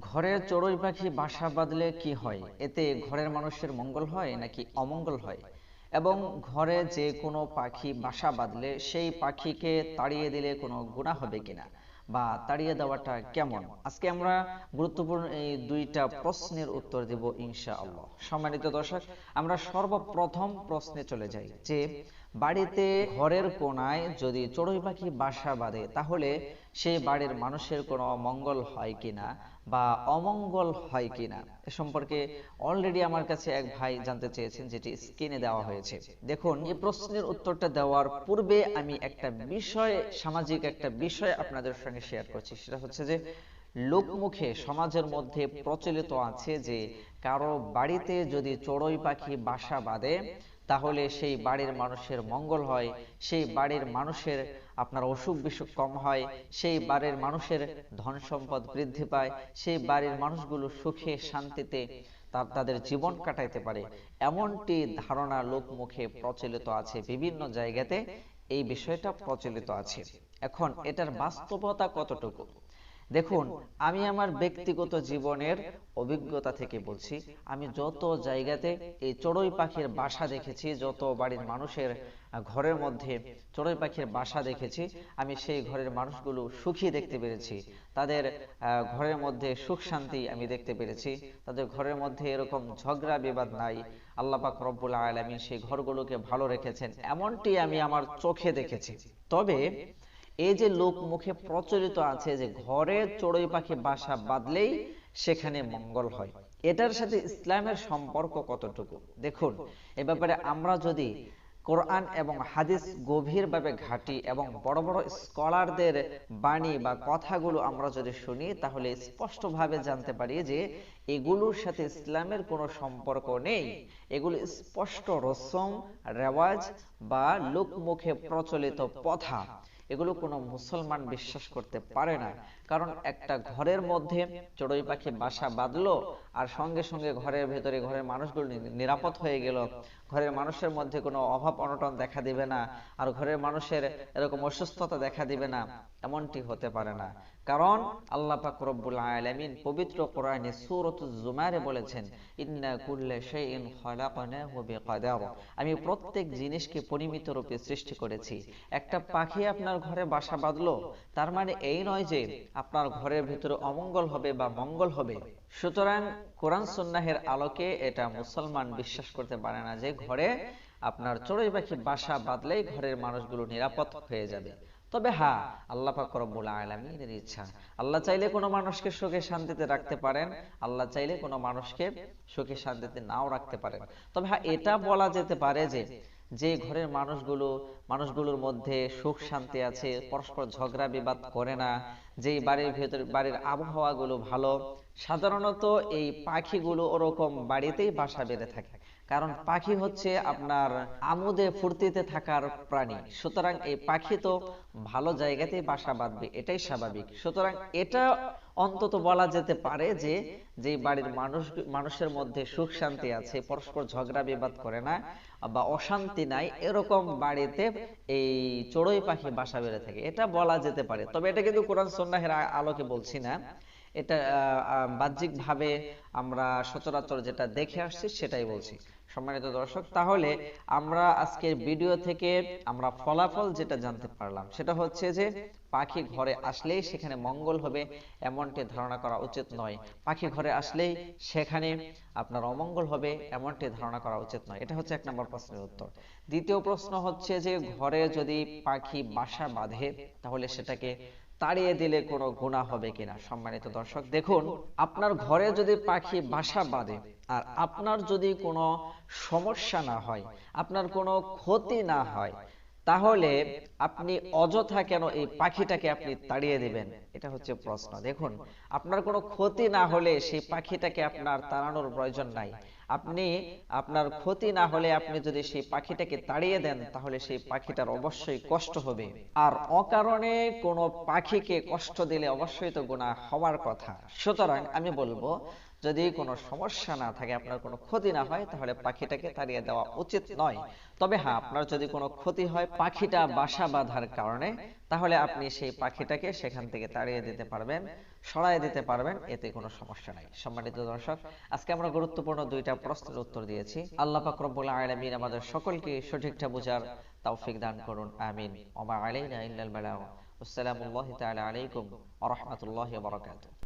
ঘরের চড়ুই পাখি বাসা বাঁধলে কি হয়? এতে ঘরের মানুষের মঙ্গল হয় নাকি অমঙ্গল হয়? এবং ঘরে যে কোনো পাখি বাসা বাঁধলে সেই পাখিকে তাড়িয়ে দিলে কোনো গুনাহ হবে কিনা? বা তাড়িয়ে দেওয়াটা কেমন? আজকে আমরা গুরুত্বপূর্ণ এই দুইটা প্রশ্নের উত্তর দেব ইনশাআল্লাহ। সম্মানিত দর্শক, আমরা সর্বপ্রথম প্রশ্নে চলে যাই যে বাড়িতে ঘরের কোনায় যদি চড়ুই পাখি বাসা বাঁধে, তাহলে সেই বাড়ির মানুষের কোনো মঙ্গল হয় কিনা বা অমঙ্গল হয় কিনা এ সম্পর্কে অলরেডি আমার কাছে এক ভাই জানতে চেয়েছেন, যেটি স্ক্রিনে দেওয়া হয়েছে। দেখুন, এই প্রশ্নের উত্তরটা দেওয়ার পূর্বে আমি একটা বিষয়, সামাজিক একটা বিষয় আপনাদের সঙ্গে শেয়ার করছি। সেটা হচ্ছে যে, লোকমুখে সমাজের মধ্যে প্রচলিত আছে যে, কারও বাড়িতে যদি চড়ুই পাখি বাসা বাঁধে তাহলে সেই বাড়ির মানুষের মঙ্গল হয়, সেই বাড়ির মানুষের আপনার অসুখ বিসুখ কম হয়, সেই বাড়ির মানুষের ধন সম্পদ বৃদ্ধি পায়, সেই বাড়ির মানুষগুলো সুখে শান্তিতে তার তাদের জীবন কাটাইতে পারে। এমনটি ধারণা লোক মুখে প্রচলিত আছে বিভিন্ন জায়গাতে। এই বিষয়টা প্রচলিত আছে। এখন এটার বাস্তবতা কতটুকু? দেখুন আমি আমার ব্যক্তিগত জীবনের অভিজ্ঞতা থেকে বলছি। আমি যত জায়গাতে এই চড়ুই পাখির বাসা দেখেছি যত বাড়ির মানুষের ঘরের মধ্যে চড়ুই পাখির বাসা দেখেছি আমি সেই ঘরের মানুষগুলো সুখী দেখতে পেরেছি। তাদের ঘরের মধ্যে সুখ শান্তি আমি দেখতে পেরেছি। তাদের ঘরের মধ্যে এরকম ঝগড়া বিবাদ নাই। আল্লাহ পাক রব্বুল আলামিন সেই ঘরগুলোকে ভালো রেখেছেন। এমনটি আমি আমার চোখে দেখেছি। তবে এই যে লোক মুখে প্রচলিত আছে যে ঘরে চড়ুই পাখি বাসা বাঁধলেই সেখানে মঙ্গল হয়, এটার সাথে ইসলামের সম্পর্ক কতটুকু? দেখুন, এ ব্যাপারে আমরা যদি কোরআন এবং হাদিস গভীরভাবে ঘাটি এবং বড় বড় স্কলারদের বাণী বা কথাগুলো আমরা যদি শুনি, তাহলে স্পষ্টভাবে জানতে পারি যে এগুলোর সাথে ইসলামের কোনো সম্পর্ক নেই। এগুলো স্পষ্ট রসম, রেওয়াজ বা লোকমুখে প্রচলিত প্রথা। এগুলো কোনো মুসলমান বিশ্বাস করতে পারে না। কারণ একটা ঘরের মধ্যে চড়ুই পাখি বাসা বাঁধলো আর সঙ্গে সঙ্গে ঘরের ভেতরে ঘরের মানুষগুলো নিরাপদ হয়ে গেল। ঘরের মানুষের মধ্যে কোনো অভাব অনটন দেখা দিবে না আর ঘরের মানুষের এরকম অসুস্থতা দেখা দিবে না। এমনটি হতে পারে না। কারণ আল্লাহ পাক রব্বুল আলামিন পবিত্র কোরআনে সূরাতুজ জুমারে বলেছেন, ইন্না কুল্লা শাইইন খালাকনাহু বিকদার। আমি প্রত্যেক জিনিসকে পরিমিত রূপে সৃষ্টি করেছি। একটা পাখি আপনার ঘরে বাসা বাঁধলো, তার মানে এই নয় যে আপনার ঘরের ভিতরে অমঙ্গল হবে বা মঙ্গল হবে। সুতরাং কোরআন সুন্নাহের আলোকে এটা মুসলমান বিশ্বাস করতে পারে না যে ঘরে আপনার চড়ুই পাখি বাসা বাঁধলেই ঘরের মানুষগুলো নিরাপদ হয়ে যাবে। তবে হ্যাঁ আল্লাহ পাক রব্বুল আলামিনের ইচ্ছা। আল্লাহ চাইলে কোনো মানুষকে সুখে শান্তিতে রাখতে পারেন, আল্লাহ চাইলে কোনো মানুষকে সুখে শান্তিতে নাও রাখতে পারেন। তবে হ্যাঁ এটা বলা যেতে পারে যে যে ঘরের মানুষগুলো, মানুষগুলোর মধ্যে সুখ শান্তি আছে, পরস্পর ঝগড়া বিবাদ করে না যে বাড়ির ভেতর, বাড়ির আবহাওয়া গুলো ভালো সাধারণত এই পাখিগুলো ওরকম বাড়িতেই বাসা বেঁধে থাকে। কারণ পাখি হচ্ছে আপনার আমোদে ফুর্তিতে থাকার প্রাণী। সুতরাং এই পাখি তো ভালো জায়গাতেই বাসা বাঁধবে, এটাই স্বাভাবিক। সুতরাং এটা অন্তত বলা যেতে পারে যে যে বাড়ির মানুষ, মানুষের মধ্যে সুখ শান্তি আছে, পরস্পর ঝগড়া বিবাদ করে না বা অশান্তি নাই, এরকম বাড়িতে এই চড়ুই পাখি বাসা বেড়ে থাকে। এটা বলা যেতে পারে। তবে এটা কিন্তু কোরআন সন্ন্যাহের আলোকে বলছি না। এটা বাহ্যিকভাবে আমরা সচরাচর যেটা দেখে আসছি সেটাই বলছি। সম্মানিত দর্শক, তাহলে আমরা আজকের ভিডিও থেকে আমরা ফলাফল যেটা জানতে পারলাম, সেটা হচ্ছে যে পাখি ঘরে আসলেই সেখানে মঙ্গল হবে এমনটি ধারণা করা উচিত নয়। পাখি ঘরে আসলেই সেখানে আপনার অমঙ্গল হবে এমনটি ধারণা করা উচিত নয়। এটা হচ্ছে এক নম্বর প্রশ্নের উত্তর। দ্বিতীয় প্রশ্ন হচ্ছে যে ঘরে যদি পাখি বাসা বাঁধে, তাহলে সেটাকে তাড়িয়ে দিলে কোনো গুণা হবে কিনা সম্মানিত দর্শক, দেখুন, আপনার ঘরে যদি পাখি বাসা বাঁধে আর আপনার যদি কোনো সমস্যা না হয়, আপনার কোনো ক্ষতি না হয়, তাহলে আপনি অযথা কেন এই পাখিটাকে আপনি তাড়িয়ে দিবেন? এটা হচ্ছে প্রশ্ন। দেখুন, আপনার কোনো ক্ষতি না হলে সেই পাখিটাকে আপনার তাড়ানোর প্রয়োজন নাই। আপনি আপনার ক্ষতি না হলে আপনি যদি সেই পাখিটাকে তাড়িয়ে দেন, তাহলে সেই পাখিটার অবশ্যই কষ্ট হবে। আর অকারণে কোনো পাখিকে কষ্ট দিলে অবশ্যই তো গুণা হওয়ার কথা। সুতরাং আমি বলব যদি কোনো সমস্যা না থাকে, আপনার কোনো ক্ষতি না হয়, তাহলে পাখিটাকে তাড়িয়ে দেওয়া উচিত নয়। তবে হ্যাঁ আপনার যদি কোনো ক্ষতি হয় পাখিটা বাসা বাঁধার কারণে, তাহলে আপনি সেই পাখিটাকে সেখান থেকে তাড়িয়ে দিতে পারবেন সরাই দিতে পারবেন, এতে কোনো সমস্যা নাই। সম্মানিত দর্শক, আজকে আমরা গুরুত্বপূর্ণ দুইটা প্রশ্নের উত্তর দিয়েছি। আল্লাহ পাক রব্বুল আলামিন আমাদের সকলকে সঠিকটা বোঝার তৌফিক দান করুন, আমিন। ওমা আলাইনা ইল্লাল বালাগ আসসালামু আলাইকুম ওয়া রাহমাতুল্লাহি ওয়া বারাকাতুহু।